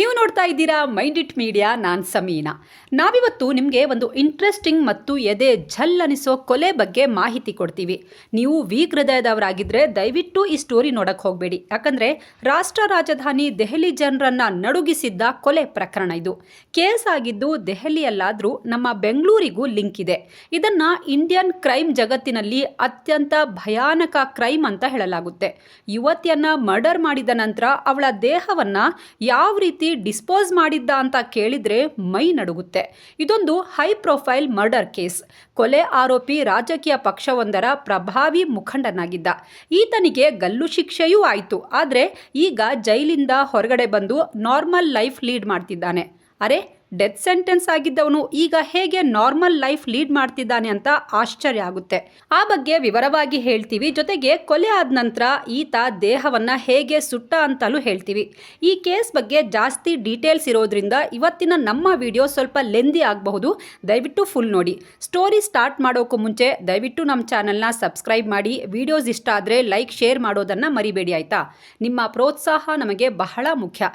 ನೀವು ನೋಡ್ತಾ ಇದ್ದೀರಾ ಮೈಂಡ್ ಇಟ್ ಮೀಡಿಯಾ, ನಾನು ಸಮೀನಾ. ನಾವಿವತ್ತು ನಿಮಗೆ ಒಂದು ಇಂಟ್ರೆಸ್ಟಿಂಗ್ ಮತ್ತು ಎದೆ ಝಲ್ ಅನಿಸೋ ಕೊಲೆ ಬಗ್ಗೆ ಮಾಹಿತಿ ಕೊಡ್ತೀವಿ. ನೀವು ವೀಕ್ ಹೃದಯದವರಾಗಿದ್ದರೆ ದಯವಿಟ್ಟು ಈ ಸ್ಟೋರಿ ನೋಡಕ್ಕೆ ಹೋಗಬೇಡಿ. ಯಾಕಂದರೆ ರಾಷ್ಟ್ರ ರಾಜಧಾನಿ ದೆಹಲಿ ಜನರನ್ನು ನಡುಗಿಸಿದ್ದ ಕೊಲೆ ಪ್ರಕರಣ ಇದು. ಕೇಸ್ ಆಗಿದ್ದು ದೆಹಲಿಯಲ್ಲಾದರೂ ನಮ್ಮ ಬೆಂಗಳೂರಿಗೂ ಲಿಂಕ್ ಇದೆ. ಇದನ್ನು ಇಂಡಿಯನ್ ಕ್ರೈಮ್ ಜಗತ್ತಿನಲ್ಲಿ ಅತ್ಯಂತ ಭಯಾನಕ ಕ್ರೈಮ್ ಅಂತ ಹೇಳಲಾಗುತ್ತೆ. ಯುವತಿಯನ್ನು ಮರ್ಡರ್ ಮಾಡಿದ ನಂತರ ಅವಳ ದೇಹವನ್ನು ಯಾವ ರೀತಿ ಡಿಸ್ಪೋಸ್ ಮಾಡಿದ್ದ ಅಂತ ಕೇಳಿದ್ರೆ ಮೈ ನಡುಗುತ್ತೆ. ಇದೊಂದು ಹೈ ಪ್ರೊಫೈಲ್ ಮರ್ಡರ್ ಕೇಸ್. ಕೊಲೆ ಆರೋಪಿ ರಾಜಕೀಯ ಪಕ್ಷವೊಂದರ ಪ್ರಭಾವಿ ಮುಖಂಡನಾಗಿದ್ದ. ಈತನಿಗೆ ಗಲ್ಲು ಶಿಕ್ಷೆಯೂ ಆಯಿತು. ಆದರೆ ಈಗ ಜೈಲಿಂದ ಹೊರಗಡೆ ಬಂದು ನಾರ್ಮಲ್ ಲೈಫ್ ಲೀಡ್ ಮಾಡ್ತಿದ್ದಾನೆ. ಅರೆ ಡೆತ್ ಸೆಂಟೆನ್ಸ್ ಆಗಿದ್ದವನು ಈಗ ಹೇಗೆ ನಾರ್ಮಲ್ ಲೈಫ್ ಲೀಡ್ ಮಾಡ್ತಿದ್ದಾನೆ ಅಂತ ಆಶ್ಚರ್ಯ ಆಗುತ್ತೆ. ಆ ಬಗ್ಗೆ ವಿವರವಾಗಿ ಹೇಳ್ತೀವಿ. ಜೊತೆಗೆ ಕೊಲೆ ಆದ ನಂತರ ಈತ ದೇಹವನ್ನ ಹೇಗೆ ಸುಟ್ಟ ಅಂತಲೂ ಹೇಳ್ತೀವಿ. ಈ ಕೇಸ್ ಬಗ್ಗೆ ಜಾಸ್ತಿ ಡೀಟೇಲ್ಸ್ ಇರೋದ್ರಿಂದ ಇವತ್ತಿನ ನಮ್ಮ ವಿಡಿಯೋ ಸ್ವಲ್ಪ ಲೆಂದಿ ಆಗಬಹುದು. ದಯವಿಟ್ಟು ಫುಲ್ ನೋಡಿ. ಸ್ಟೋರಿ ಸ್ಟಾರ್ಟ್ ಮಾಡೋಕ್ಕೂ ಮುಂಚೆ ದಯವಿಟ್ಟು ನಮ್ಮ ಚಾನಲ್ನ ಸಬ್ಸ್ಕ್ರೈಬ್ ಮಾಡಿ. ವಿಡಿಯೋಸ್ ಇಷ್ಟ ಆದರೆ ಲೈಕ್, ಶೇರ್ ಮಾಡೋದನ್ನು ಮರಿಬೇಡಿ ಆಯಿತಾ? ನಿಮ್ಮ ಪ್ರೋತ್ಸಾಹ ನಮಗೆ ಬಹಳ ಮುಖ್ಯ.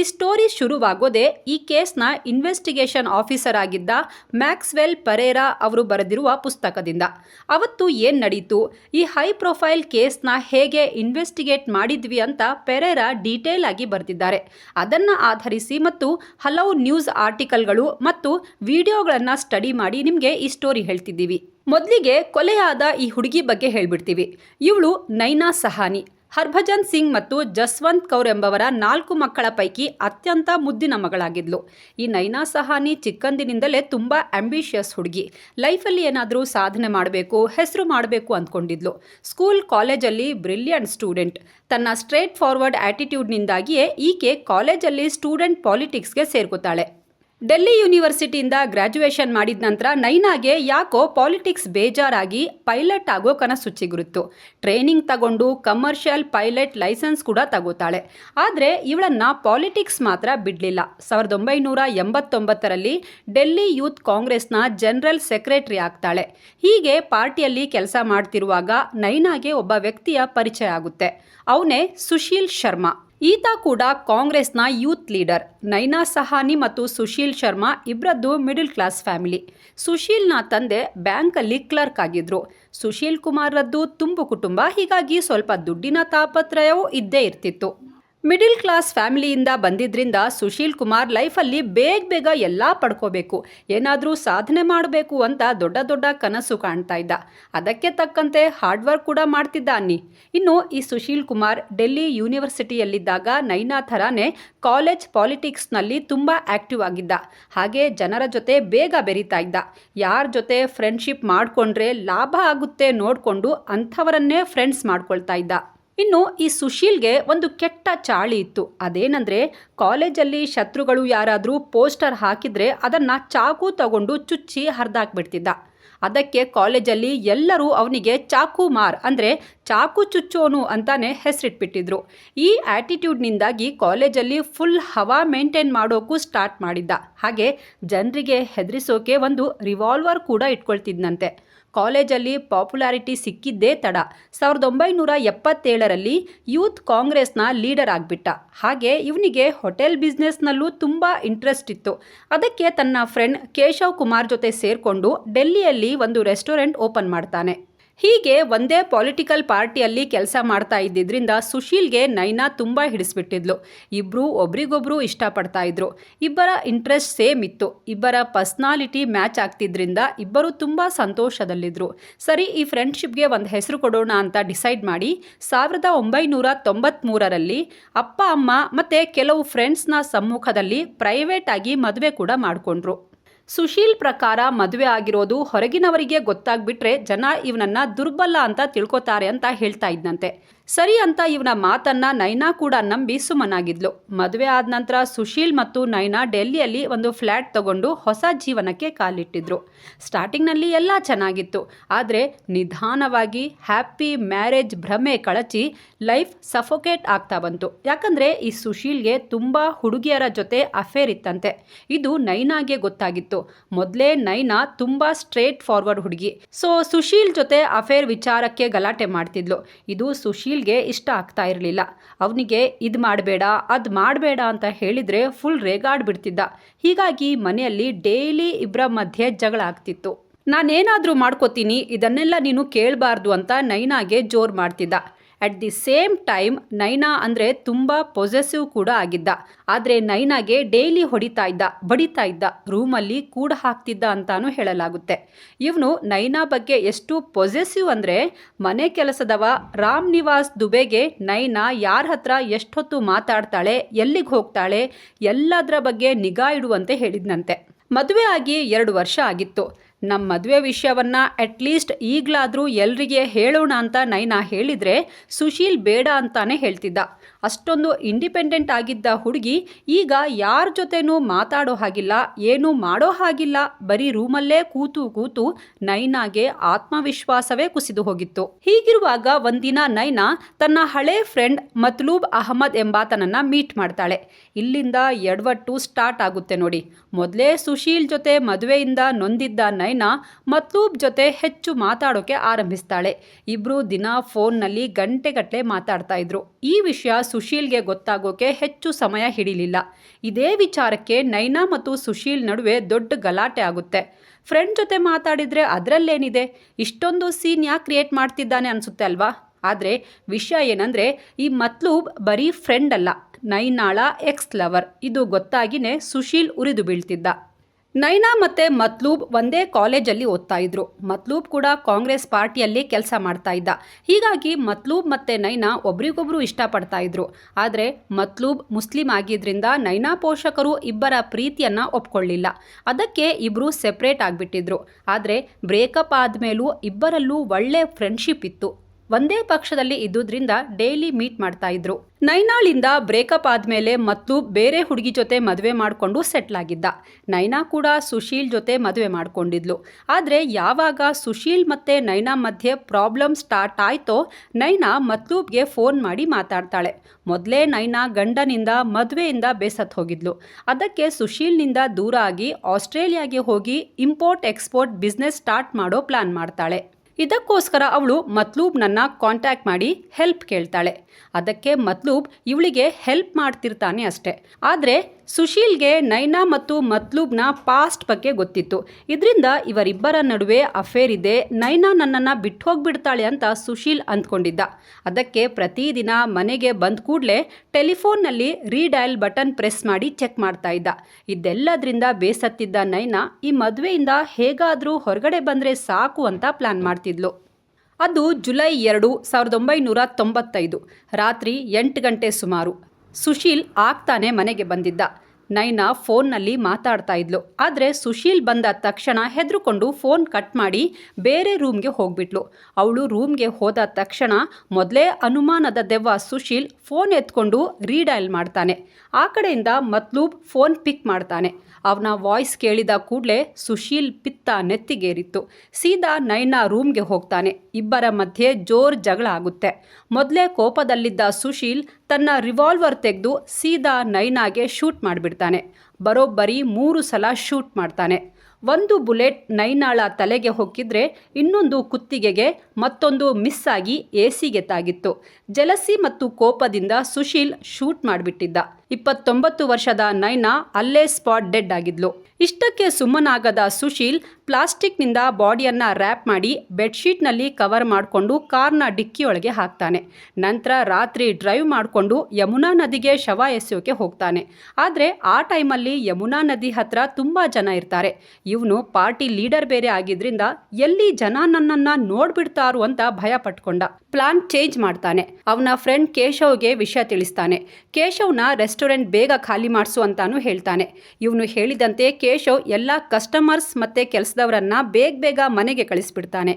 ಈ ಸ್ಟೋರಿ ಶುರುವಾಗೋದೇ ಈ ಕೇಸ್ನ ಇನ್ವೆಸ್ಟಿಗೇಷನ್ ಆಫೀಸರ್ ಆಗಿದ್ದ ಮ್ಯಾಕ್ಸ್ವೆಲ್ ಪರೇರಾ ಅವರು ಬರೆದಿರುವ ಪುಸ್ತಕದಿಂದ. ಅವತ್ತು ಏನು ನಡೀತು? ಈ ಹೈ ಪ್ರೊಫೈಲ್ ಕೇಸ್ನ ಹೇಗೆ ಇನ್ವೆಸ್ಟಿಗೇಟ್ ಮಾಡಿದ್ವಿ ಅಂತ ಪೆರೇರಾ ಡೀಟೇಲ್ ಆಗಿ ಬರೆದಿದ್ದಾರೆ ಅದನ್ನು ಆಧರಿಸಿ ಮತ್ತು ಹಲವು ನ್ಯೂಸ್ ಆರ್ಟಿಕಲ್ಗಳು ಮತ್ತು ವಿಡಿಯೋಗಳನ್ನು ಸ್ಟಡಿ ಮಾಡಿ ನಿಮಗೆ ಈ ಸ್ಟೋರಿ ಹೇಳ್ತಿದ್ದೀವಿ. ಮೊದಲಿಗೆ ಕೊಲೆಯಾದ ಈ ಹುಡುಗಿ ಬಗ್ಗೆ ಹೇಳ್ಬಿಡ್ತೀವಿ. ಇವಳು ನೈನಾ ಸಹಾನಿ. ಹರ್ಭಜನ್ ಸಿಂಗ್ ಮತ್ತು ಜಸ್ವಂತ್ ಕೌರ್ ಎಂಬವರ ನಾಲ್ಕು ಮಕ್ಕಳ ಪೈಕಿ ಅತ್ಯಂತ ಮುದ್ದಿನ ಮಗಳಾಗಿದ್ಲು. ಈ ನೈನಾ ಸಹಾನಿ ಚಿಕ್ಕಂದಿನಿಂದಲೇ ತುಂಬ ಆಂಬಿಷಿಯಸ್ ಹುಡುಗಿ. ಲೈಫಲ್ಲಿ ಏನಾದರೂ ಸಾಧನೆ ಮಾಡಬೇಕು, ಹೆಸರು ಮಾಡಬೇಕು ಅಂದ್ಕೊಂಡಿದ್ಲು. ಸ್ಕೂಲ್, ಕಾಲೇಜಲ್ಲಿ ಬ್ರಿಲಿಯಂಟ್ ಸ್ಟೂಡೆಂಟ್. ತನ್ನ ಸ್ಟ್ರೇಟ್ ಫಾರ್ವರ್ಡ್ ಆ್ಯಟಿಟ್ಯೂಡ್ನಿಂದಾಗಿಯೇ ಈಕೆ ಕಾಲೇಜಲ್ಲಿ ಸ್ಟೂಡೆಂಟ್ ಪಾಲಿಟಿಕ್ಸ್ಗೆ ಸೇರ್ಕೋತಾಳೆ. ಡೆಲ್ಲಿ ಯೂನಿವರ್ಸಿಟಿಯಿಂದ ಗ್ರ್ಯಾಜುಯೇಷನ್ ಮಾಡಿದ ನಂತರ ನೈನಾಗೆ ಯಾಕೋ ಪಾಲಿಟಿಕ್ಸ್ ಬೇಜಾರಾಗಿ ಪೈಲಟ್ ಆಗೋ ಕನಸು ಚಿಗುರುತ್ತು ಟ್ರೈನಿಂಗ್ ತಗೊಂಡು ಕಮರ್ಷಿಯಲ್ ಪೈಲಟ್ ಲೈಸೆನ್ಸ್ ಕೂಡ ತಗೋತಾಳೆ. ಆದರೆ ಇವಳನ್ನ ಪಾಲಿಟಿಕ್ಸ್ ಮಾತ್ರ ಬಿಡಲಿಲ್ಲ. ಸಾವಿರದ ಒಂಬೈನೂರ ಎಂಬತ್ತೊಂಬತ್ತರಲ್ಲಿ ಡೆಲ್ಲಿ ಯೂತ್ ಕಾಂಗ್ರೆಸ್ನ ಜನರಲ್ ಸೆಕ್ರೆಟರಿ ಆಗ್ತಾಳೆ. ಹೀಗೆ ಪಾರ್ಟಿಯಲ್ಲಿ ಕೆಲಸ ಮಾಡ್ತಿರುವಾಗ ನೈನಾಗೆ ಒಬ್ಬ ವ್ಯಕ್ತಿಯ ಪರಿಚಯ ಆಗುತ್ತೆ. ಅವನೇ ಸುಶೀಲ್ ಶರ್ಮಾ. ಈತ ಕೂಡ ಕಾಂಗ್ರೆಸ್ನ ಯೂತ್ ಲೀಡರ್. ನೈನಾ ಸಹಾನಿ ಮತ್ತು ಸುಶೀಲ್ ಶರ್ಮಾ ಇಬ್ಬರದ್ದು ಮಿಡಿಲ್ ಕ್ಲಾಸ್ ಫ್ಯಾಮಿಲಿ. ಸುಶೀಲ್ನ ತಂದೆ ಬ್ಯಾಂಕಲ್ಲಿ ಕ್ಲರ್ಕ್ ಆಗಿದ್ರು. ಸುಶೀಲ್ ಕುಮಾರ್ರದ್ದು ತುಂಬು ಕುಟುಂಬ, ಹೀಗಾಗಿ ಸ್ವಲ್ಪ ದುಡ್ಡಿನ ತಾಪತ್ರಯವೂ ಇದ್ದೇ ಇರ್ತಿತ್ತು. ಮಿಡಿಲ್ ಕ್ಲಾಸ್ ಫ್ಯಾಮಿಲಿಯಿಂದ ಬಂದಿದ್ದರಿಂದ ಸುಶೀಲ್ ಕುಮಾರ್ ಲೈಫಲ್ಲಿ ಬೇಗ ಬೇಗ ಎಲ್ಲ ಪಡ್ಕೋಬೇಕು. ಏನಾದರೂ ಸಾಧನೆ ಮಾಡಬೇಕು ಅಂತ ದೊಡ್ಡ ದೊಡ್ಡ ಕನಸು ಕಾಣ್ತಾ ಇದ್ದ. ಅದಕ್ಕೆ ತಕ್ಕಂತೆ ಹಾರ್ಡ್ ವರ್ಕ್ ಕೂಡ ಮಾಡ್ತಿದ್ದ ಅನ್ನಿ. ಇನ್ನು ಈ ಸುಶೀಲ್ ಕುಮಾರ್ ಡೆಲ್ಲಿ ಯೂನಿವರ್ಸಿಟಿಯಲ್ಲಿದ್ದಾಗ ನೈನಾ ಥರಾನೇ ಕಾಲೇಜ್ ಪಾಲಿಟಿಕ್ಸ್ನಲ್ಲಿ ತುಂಬ ಆ್ಯಕ್ಟಿವ್ ಆಗಿದ್ದ. ಹಾಗೆ ಜನರ ಜೊತೆ ಬೇಗ ಬೆರೀತಾ ಇದ್ದ. ಯಾರ ಜೊತೆ ಫ್ರೆಂಡ್ಶಿಪ್ ಮಾಡಿಕೊಂಡ್ರೆ ಲಾಭ ಆಗುತ್ತೆ ನೋಡಿಕೊಂಡು ಅಂಥವರನ್ನೇ ಫ್ರೆಂಡ್ಸ್ ಮಾಡ್ಕೊಳ್ತಾ ಇದ್ದ. ಇನ್ನು ಈ ಸುಶೀಲ್ಗೆ ಒಂದು ಕೆಟ್ಟ ಚಾಳಿ ಇತ್ತು. ಅದೇನಂದರೆ, ಕಾಲೇಜಲ್ಲಿ ಶತ್ರುಗಳು ಯಾರಾದರೂ ಪೋಸ್ಟರ್ ಹಾಕಿದರೆ ಅದನ್ನು ಚಾಕು ತಗೊಂಡು ಚುಚ್ಚಿ ಹರಿದಾಕ್ಬಿಡ್ತಿದ್ದ. ಅದಕ್ಕೆ ಕಾಲೇಜಲ್ಲಿ ಎಲ್ಲರೂ ಅವನಿಗೆ ಚಾಕು ಮಾರ್ ಅಂದರೆ ಚಾಕು ಚುಚ್ಚೋನು ಅಂತಾನೆ ಹೆಸರಿಟ್ಬಿಟ್ಟಿದ್ರು. ಈ ಆ್ಯಟಿಟ್ಯೂಡ್ನಿಂದಾಗಿ ಕಾಲೇಜಲ್ಲಿ ಫುಲ್ ಹವಾ ಮೇಂಟೈನ್ ಮಾಡೋಕ್ಕೂ ಸ್ಟಾರ್ಟ್ ಮಾಡಿದ್ದ. ಹಾಗೆ ಜನರಿಗೆ ಹೆದರಿಸೋಕೆ ಒಂದು ರಿವಾಲ್ವರ್ ಕೂಡ ಇಟ್ಕೊಳ್ತಿದ್ನಂತೆ. ಕಾಲೇಜಲ್ಲಿ ಪಾಪ್ಯುಲಾರಿಟಿ ಸಿಕ್ಕಿದ್ದೇ ತಡ. ಸಾವಿರದ ಒಂಬೈನೂರ ಎಪ್ಪತ್ತೇಳರಲ್ಲಿ ಯೂತ್ ಕಾಂಗ್ರೆಸ್ನ ಲೀಡರ್ ಆಗಿಬಿಟ್ಟ. ಹಾಗೆ ಇವನಿಗೆ ಹೋಟೆಲ್ ಬಿಸ್ನೆಸ್ನಲ್ಲೂ ತುಂಬ ಇಂಟ್ರೆಸ್ಟ್ ಇತ್ತು. ಅದಕ್ಕೆ ತನ್ನ ಫ್ರೆಂಡ್ ಕೇಶವ್ ಕುಮಾರ್ ಜೊತೆ ಸೇರಿಕೊಂಡು ಡೆಲ್ಲಿಯಲ್ಲಿ ಒಂದು ರೆಸ್ಟೋರೆಂಟ್ ಓಪನ್ ಮಾಡ್ತಾನೆ. ಹೀಗೆ ಒಂದೇ ಪೊಲಿಟಿಕಲ್ ಪಾರ್ಟಿಯಲ್ಲಿ ಕೆಲಸ ಮಾಡ್ತಾ ಇದ್ದಿದ್ರಿಂದ ಸುಶೀಲ್ಗೆ ನೈನಾ ತುಂಬ ಹಿಡಿಸ್ಬಿಟ್ಟಿದ್ಲು. ಇಬ್ಬರು ಒಬ್ರಿಗೊಬ್ರು ಇಷ್ಟಪಡ್ತಾ ಇದ್ರು. ಇಬ್ಬರ ಇಂಟ್ರೆಸ್ಟ್ ಸೇಮ್ ಇತ್ತು. ಇಬ್ಬರ ಪರ್ಸ್ನಾಲಿಟಿ ಮ್ಯಾಚ್ ಆಗ್ತಿದ್ರಿಂದ ಇಬ್ಬರು ತುಂಬ ಸಂತೋಷದಲ್ಲಿದ್ದರು ಸರಿ, ಈ ಫ್ರೆಂಡ್ಶಿಪ್ಗೆ ಒಂದು ಹೆಸರು ಕೊಡೋಣ ಅಂತ ಡಿಸೈಡ್ ಮಾಡಿ ಸಾವಿರದ ಒಂಬೈನೂರ ತೊಂಬತ್ಮೂರರಲ್ಲಿ ಅಪ್ಪ, ಅಮ್ಮ ಮತ್ತು ಕೆಲವು ಫ್ರೆಂಡ್ಸ್ನ ಸಮ್ಮುಖದಲ್ಲಿ ಪ್ರೈವೇಟಾಗಿ ಮದುವೆ ಕೂಡ ಮಾಡಿಕೊಂಡ್ರು. ಸುಶೀಲ್ ಪ್ರಕಾರ ಮದುವೆ ಆಗಿರೋದು ಹೊರಗಿನವರಿಗೆ ಗೊತ್ತಾಗ್ಬಿಟ್ರೆ ಜನ ಇವನನ್ನ ದುರ್ಬಲ ಅಂತ ತಿಳ್ಕೊತಾರೆ ಅಂತ ಹೇಳ್ತಾ ಇದ್ನಂತೆ. ಸರಿ ಅಂತ ಇವನ ಮಾತನ್ನ ನೈನಾ ಕೂಡ ನಂಬಿ ಸುಮ್ಮನಾಗಿದ್ಲು. ಮದುವೆ ಆದ ನಂತರ ಸುಶೀಲ್ ಮತ್ತು ನೈನಾ ಡೆಲ್ಲಿಯಲ್ಲಿ ಒಂದು ಫ್ಲ್ಯಾಟ್ ತಗೊಂಡು ಹೊಸ ಜೀವನಕ್ಕೆ ಕಾಲಿಟ್ಟಿದ್ರು. ಸ್ಟಾರ್ಟಿಂಗ್ನಲ್ಲಿ ಎಲ್ಲ ಚೆನ್ನಾಗಿತ್ತು. ಆದರೆ ನಿಧಾನವಾಗಿ ಹ್ಯಾಪಿ ಮ್ಯಾರೇಜ್ ಭ್ರಮೆ ಕಳಚಿ ಲೈಫ್ ಸಫೋಕೇಟ್ ಆಗ್ತಾ ಬಂತು. ಯಾಕಂದರೆ ಈ ಸುಶೀಲ್ಗೆ ತುಂಬ ಹುಡುಗಿಯರ ಜೊತೆ ಅಫೇರ್ ಇತ್ತಂತೆ. ಇದು ನೈನಾಗೆ ಗೊತ್ತಾಗಿತ್ತು. ಮೊದಲೇ ನೈನಾ ತುಂಬ ಸ್ಟ್ರೇಟ್ ಫಾರ್ವರ್ಡ್ ಹುಡುಗಿ. ಸೊ ಸುಶೀಲ್ ಜೊತೆ ಅಫೇರ್ ವಿಚಾರಕ್ಕೆ ಗಲಾಟೆ ಮಾಡ್ತಿದ್ಲು. ಇದು ಸುಶೀಲ್ ಸುಶೀಲ್ಗೆ ಇಷ್ಟ ಆಗ್ತಾ ಇರಲಿಲ್ಲ. ಅವನಿಗೆ ಇದು ಮಾಡಬೇಡ, ಅದು ಮಾಡಬೇಡ ಅಂತ ಹೇಳಿದರೆ ಫುಲ್ ರೇಗಾಡ್ಬಿಡ್ತಿದ್ದ. ಹೀಗಾಗಿ ಮನೆಯಲ್ಲಿ ಡೈಲಿ ಇಬ್ಬರ ಮಧ್ಯೆ ಜಗಳ ಆಗ್ತಿತ್ತು. ನಾನೇನಾದರೂ ಮಾಡ್ಕೋತೀನಿ, ಇದನ್ನೆಲ್ಲ ನೀನು ಕೇಳಬಾರ್ದು ಅಂತ ನೈನಾಗೆ ಜೋರು ಮಾಡ್ತಿದ್ದ. At the same time Naina ಅಂದರೆ ತುಂಬ ಪೊಸೆಸಿವ್ ಕೂಡ ಆಗಿದ್ದ. ಆದರೆ ನೈನಾಗೆ ಡೈಲಿ ಹೊಡಿತಾ ಇದ್ದ, ಬಡಿತಾ ಇದ್ದ ರೂಮಲ್ಲಿ ಕೂಡ ಹಾಕ್ತಿದ್ದ ಅಂತಾನೂ ಹೇಳಲಾಗುತ್ತೆ. ಇವನು ನೈನಾ ಬಗ್ಗೆ ಎಷ್ಟು ಪೊಸೆಸಿವ್ ಅಂದರೆ ಮನೆ ಕೆಲಸದವ ರಾಮ್ ನಿವಾಸ್ ದುಬೆಗೆ ನೈನಾ ಯಾರ ಹತ್ರ ಎಷ್ಟೊತ್ತು ಮಾತಾಡ್ತಾಳೆ, ಎಲ್ಲಿಗೆ ಹೋಗ್ತಾಳೆ, ಎಲ್ಲದರ ಬಗ್ಗೆ ನಿಗಾ ಇಡುವಂತೆ ಹೇಳಿದ್ನಂತೆ. ಮದುವೆ ಆಗಿ ಎರಡು ವರ್ಷ ಆಗಿತ್ತು. ನಮ್ಮ ಮದುವೆ ವಿಷಯವನ್ನು ಅಟ್ಲೀಸ್ಟ್ ಈಗಲಾದರೂ ಎಲ್ರಿಗೆ ಹೇಳೋಣ ಅಂತ ನೈನಾ ಹೇಳಿದರೆ ಸುಶೀಲ್ ಬೇಡ ಅಂತಾನೆ ಹೇಳ್ತಿದ್ದ. ಅಷ್ಟೊಂದು ಇಂಡಿಪೆಂಡೆಂಟ್ ಆಗಿದ್ದ ಹುಡುಗಿ ಈಗ ಯಾರ ಜೊತೆನೂ ಮಾತಾಡೋ ಹಾಗಿಲ್ಲ, ಏನೂ ಮಾಡೋ ಹಾಗಿಲ್ಲ, ಬರೀ ರೂಮಲ್ಲೇ ಕೂತು ಕೂತು ನೈನಾಗೆ ಆತ್ಮವಿಶ್ವಾಸವೇ ಕುಸಿದು ಹೋಗಿತ್ತು. ಹೀಗಿರುವಾಗ ಒಂದಿನ ನೈನಾ ತನ್ನ ಹಳೆ ಫ್ರೆಂಡ್ ಮತ್ಲೂಬ್ ಅಹಮದ್ ಎಂಬಾತನನ್ನ ಮೀಟ್ ಮಾಡ್ತಾಳೆ. ಇಲ್ಲಿಂದ ಎಡವಟ್ಟು ಸ್ಟಾರ್ಟ್ ಆಗುತ್ತೆ ನೋಡಿ. ಮೊದಲೇ ಸುಶೀಲ್ ಜೊತೆ ಮದುವೆಯಿಂದ ನೊಂದಿದ್ದ ನೈನಾ ಮತ್ಲೂಬ್ ಜೊತೆ ಹೆಚ್ಚು ಮಾತಾಡೋಕೆ ಆರಂಭಿಸ್ತಾಳೆ. ಇಬ್ರು ದಿನ ಫೋನ್ನಲ್ಲಿ ಗಂಟೆಗಟ್ಟಲೆ ಮಾತಾಡ್ತಾ ಇದ್ರು. ಈ ವಿಷಯ ಸುಶೀಲ್ಗೆ ಗೊತ್ತಾಗೋಕೆ ಹೆಚ್ಚು ಸಮಯ ಹಿಡಿಲಿಲ್ಲ. ಇದೇ ವಿಚಾರಕ್ಕೆ ನೈನಾ ಮತ್ತು ಸುಶೀಲ್ ನಡುವೆ ದೊಡ್ಡ ಗಲಾಟೆ ಆಗುತ್ತೆ. ಫ್ರೆಂಡ್ ಜೊತೆ ಮಾತಾಡಿದರೆ ಅದರಲ್ಲೇನಿದೆ? ಇಷ್ಟೊಂದು ಸೀನ್ ಯಾಕೆ ಕ್ರಿಯೇಟ್ ಮಾಡ್ತಿದ್ದಾನೆ ಅನಿಸುತ್ತೆ ಅಲ್ವಾ? ಆದರೆ ವಿಷಯ ಏನಂದರೆ, ಈ ಮತ್ಲು ಬರೀ ಫ್ರೆಂಡ್ ಅಲ್ಲ, ನೈನಾಳ ಎಕ್ಸ್ ಲವರ್. ಇದು ಗೊತ್ತಾಗಿನೇ ಸುಶೀಲ್ ಉರಿದು ಬೀಳ್ತಿದ್ದ. ನೈನಾ ಮತ್ತು ಮತ್ಲೂಬ್ ಒಂದೇ ಕಾಲೇಜಲ್ಲಿ ಓದ್ತಾ ಇದ್ರು. ಮತ್ಲೂಬ್ ಕೂಡ ಕಾಂಗ್ರೆಸ್ ಪಾರ್ಟಿಯಲ್ಲಿ ಕೆಲಸ ಮಾಡ್ತಾ ಇದ್ದ. ಹೀಗಾಗಿ ಮತ್ಲೂಬ್ ಮತ್ತು ನೈನಾ ಒಬ್ರಿಗೊಬ್ರು ಇಷ್ಟಪಡ್ತಾ ಇದ್ರು. ಆದರೆ ಮತ್ಲೂಬ್ ಮುಸ್ಲಿಂ ಆಗಿದ್ರಿಂದ ನೈನಾ ಪೋಷಕರು ಇಬ್ಬರ ಪ್ರೀತಿಯನ್ನ ಒಪ್ಕೊಳ್ಳಿಲ್ಲ. ಅದಕ್ಕೆ ಇಬ್ಬರು ಸೆಪ್ರೇಟ್ ಆಗಿಬಿಟ್ಟಿದ್ರು. ಆದರೆ ಬ್ರೇಕಪ್ ಆದಮೇಲೂ ಇಬ್ಬರಲ್ಲೂ ಒಳ್ಳೆ ಫ್ರೆಂಡ್ಶಿಪ್ ಇತ್ತು. ಒಂದೇ ಪಕ್ಷದಲ್ಲಿ ಇದ್ದುದರಿಂದ ಡೈಲಿ ಮೀಟ್ ಮಾಡ್ತಾ ಇದ್ರು. ನೈನಾಳಿಂದ ಬ್ರೇಕಪ್ ಆದಮೇಲೆ ಮತ್ತು ಬೇರೆ ಹುಡುಗಿ ಜೊತೆ ಮದುವೆ ಮಾಡಿಕೊಂಡು ಸೆಟ್ಲ್ ಆಗಿದ್ದ. ನೈನಾ ಕೂಡ ಸುಶೀಲ್ ಜೊತೆ ಮದುವೆ ಮಾಡಿಕೊಂಡಿದ್ಲು. ಆದರೆ ಯಾವಾಗ ಸುಶೀಲ್ ಮತ್ತು ನೈನಾ ಮಧ್ಯೆ ಪ್ರಾಬ್ಲಮ್ ಸ್ಟಾರ್ಟ್ ಆಯಿತೋ ನೈನಾ ಮತ್ಲೂಬ್ಗೆ ಫೋನ್ ಮಾಡಿ ಮಾತಾಡ್ತಾಳೆ. ಮೊದಲೇ ನೈನಾ ಗಂಡನಿಂದ ಮದುವೆಯಿಂದ ಬೇಸತ್ ಹೋಗಿದ್ಲು. ಅದಕ್ಕೆ ಸುಶೀಲ್ನಿಂದ ದೂರ ಆಗಿ ಆಸ್ಟ್ರೇಲಿಯಾಗೆ ಹೋಗಿ ಇಂಪೋರ್ಟ್ ಎಕ್ಸ್ಪೋರ್ಟ್ ಬಿಸ್ನೆಸ್ ಸ್ಟಾರ್ಟ್ ಮಾಡೋ ಪ್ಲಾನ್ ಮಾಡ್ತಾಳೆ. ಇದಕ್ಕೋಸ್ಕರ ಅವಳು ಮತ್ಲೂಬ್ನನ್ನ ಕಾಂಟ್ಯಾಕ್ಟ್ ಮಾಡಿ ಹೆಲ್ಪ್ ಕೇಳ್ತಾಳೆ. ಅದಕ್ಕೆ ಮತ್ಲೂಬ್ ಇವಳಿಗೆ ಹೆಲ್ಪ್ ಮಾಡ್ತಿರ್ತಾನೆ ಅಷ್ಟೆ. ಆದರೆ ಸುಶೀಲ್ಗೆ ನೈನಾ ಮತ್ತು ಮತ್ಲೂಬ್ನ ಪಾಸ್ಟ್ ಬಗ್ಗೆ ಗೊತ್ತಿತ್ತು. ಇದರಿಂದ ಇವರಿಬ್ಬರ ನಡುವೆ ಅಫೇರ್ ಇದೆ, ನೈನಾ ನನ್ನನ್ನು ಬಿಟ್ಟು ಹೋಗಿಬಿಡ್ತಾಳೆ ಅಂತ ಸುಶೀಲ್ ಅಂದ್ಕೊಂಡಿದ್ದ. ಅದಕ್ಕೆ ಪ್ರತಿದಿನ ಮನೆಗೆ ಬಂದ ಕೂಡಲೇ ಟೆಲಿಫೋನ್ನಲ್ಲಿ ರೀಡಯಲ್ ಬಟನ್ ಪ್ರೆಸ್ ಮಾಡಿ ಚೆಕ್ ಮಾಡ್ತಾ ಇದ್ದ. ಇದೆಲ್ಲದರಿಂದ ಬೇಸತ್ತಿದ್ದ ನೈನಾ, ಈ ಮದುವೆಯಿಂದ ಹೇಗಾದರೂ ಹೊರಗಡೆ ಬಂದರೆ ಸಾಕು ಅಂತ ಪ್ಲಾನ್ ಮಾಡ್ತಿದ್ಲು. ಅದು ಜುಲೈ ಎರಡು ಸಾವಿರದ ಒಂಬೈನೂರ ತೊಂಬತ್ತೈದು, ರಾತ್ರಿ ಎಂಟು ಗಂಟೆ ಸುಮಾರು. ಸುಶೀಲ್ ಆಗ್ತಾನೆ ಮನೆಗೆ ಬಂದಿದ್ದ. ನೈನಾ ಫೋನ್ನಲ್ಲಿ ಮಾತಾಡ್ತಾ ಇದ್ಲು. ಆದರೆ ಸುಶೀಲ್ ಬಂದ ತಕ್ಷಣ ಹೆದರುಕೊಂಡು ಫೋನ್ ಕಟ್ ಮಾಡಿ ಬೇರೆ ರೂಮ್ಗೆ ಹೋಗ್ಬಿಟ್ಲು. ಅವಳು ರೂಮ್ಗೆ ಹೋದ ತಕ್ಷಣ ಮೊದಲೇ ಅನುಮಾನದ ದೆವ್ವ ಸುಶೀಲ್ ಫೋನ್ ಎತ್ಕೊಂಡು ರೀಡಯಲ್ ಮಾಡ್ತಾನೆ. ಆ ಕಡೆಯಿಂದ ಮತ್ಲೂಬ್ ಫೋನ್ ಪಿಕ್ ಮಾಡ್ತಾನೆ. ಅವನ ವಾಯ್ಸ್ ಕೇಳಿದ ಕೂಡಲೇ ಸುಶೀಲ್ ಪಿತ್ತ ನೆತ್ತಿಗೇರಿತ್ತು. ಸೀದಾ ನೈನಾ ರೂಮ್ಗೆ ಹೋಗ್ತಾನೆ. ಇಬ್ಬರ ಮಧ್ಯೆ ಜೋರ್ ಜಗಳ ಆಗುತ್ತೆ. ಮೊದಲೇ ಕೋಪದಲ್ಲಿದ್ದ ಸುಶೀಲ್ ತನ್ನ ರಿವಾಲ್ವರ್ ತೆಗೆದು ಸೀದಾ ನೈನಾಗೆ ಶೂಟ್ ಮಾಡಿಬಿಡ್ತಾನೆ. ಬರೋಬ್ಬರಿ ಮೂರು ಸಲ ಶೂಟ್ ಮಾಡ್ತಾನೆ. ಒಂದು ಬುಲೆಟ್ ನೈನಾಳ ತಲೆಗೆ ಹೊಕ್ಕಿದ್ರೆ ಇನ್ನೊಂದು ಕುತ್ತಿಗೆಗೆ ಮತ್ತೊಂದು ಮಿಸ್ ಆಗಿ ಎಸಿಗೆ ತಾಗಿತ್ತು. ಜಲಸಿ ಮತ್ತು ಕೋಪದಿಂದ ಸುಶೀಲ್ ಶೂಟ್ ಮಾಡಿಬಿಟ್ಟಿದ್ದ. ಇಪ್ಪತ್ತೊಂಬತ್ತು ವರ್ಷದ ನೈನಾ ಅಲ್ಲೇ ಸ್ಪಾಟ್ ಡೆಡ್ ಆಗಿದ್ಲು. ಇಷ್ಟಕ್ಕೆ ಸುಮ್ಮನಾಗದ ಸುಶೀಲ್ ಪ್ಲಾಸ್ಟಿಕ್ನಿಂದ ಬಾಡಿಯನ್ನ ರ್ಯಾಪ್ ಮಾಡಿ ಬೆಡ್ಶೀಟ್ನಲ್ಲಿ ಕವರ್ ಮಾಡಿಕೊಂಡು ಕಾರ್ನ ಡಿಕ್ಕಿಯೊಳಗೆ ಹಾಕ್ತಾನೆ. ನಂತರ ರಾತ್ರಿ ಡ್ರೈವ್ ಮಾಡಿಕೊಂಡು ಯಮುನಾ ನದಿಗೆ ಶವ ಎಸೆಯೋಕೆ ಹೋಗ್ತಾನೆ. ಆದರೆ ಆ ಟೈಮಲ್ಲಿ ಯಮುನಾ ನದಿ ಹತ್ರ ತುಂಬ ಜನ ಇರ್ತಾರೆ. ಇವನು ಪಾರ್ಟಿ ಲೀಡರ್ ಬೇರೆ ಆಗಿದ್ರಿಂದ ಎಲ್ಲಿ ಜನ ನನ್ನನ್ನು ನೋಡ್ಬಿಡ್ತಾರು ಅಂತ ಭಯ ಪಟ್ಕೊಂಡ. ಪ್ಲಾನ್ ಚೇಂಜ್ ಮಾಡ್ತಾನೆ. ಅವನ ಫ್ರೆಂಡ್ ಕೇಶವ್ಗೆ ವಿಷಯ ತಿಳಿಸ್ತಾನೆ. ಕೇಶವ್ನ ರೆಸ್ಟೋರೆಂಟ್ ಬೇಗ ಖಾಲಿ ಮಾಡಿಸು ಅಂತಾನು ಹೇಳ್ತಾನೆ. ಇವನು ಹೇಳಿದಂತೆ ಕೇಶವ್ ಎಲ್ಲ ಕಸ್ಟಮರ್ಸ್ ಮತ್ತು ಕೆಲಸದವರನ್ನ ಬೇಗ ಬೇಗ ಮನೆಗೆ ಕಳಿಸ್ಬಿಡ್ತಾನೆ.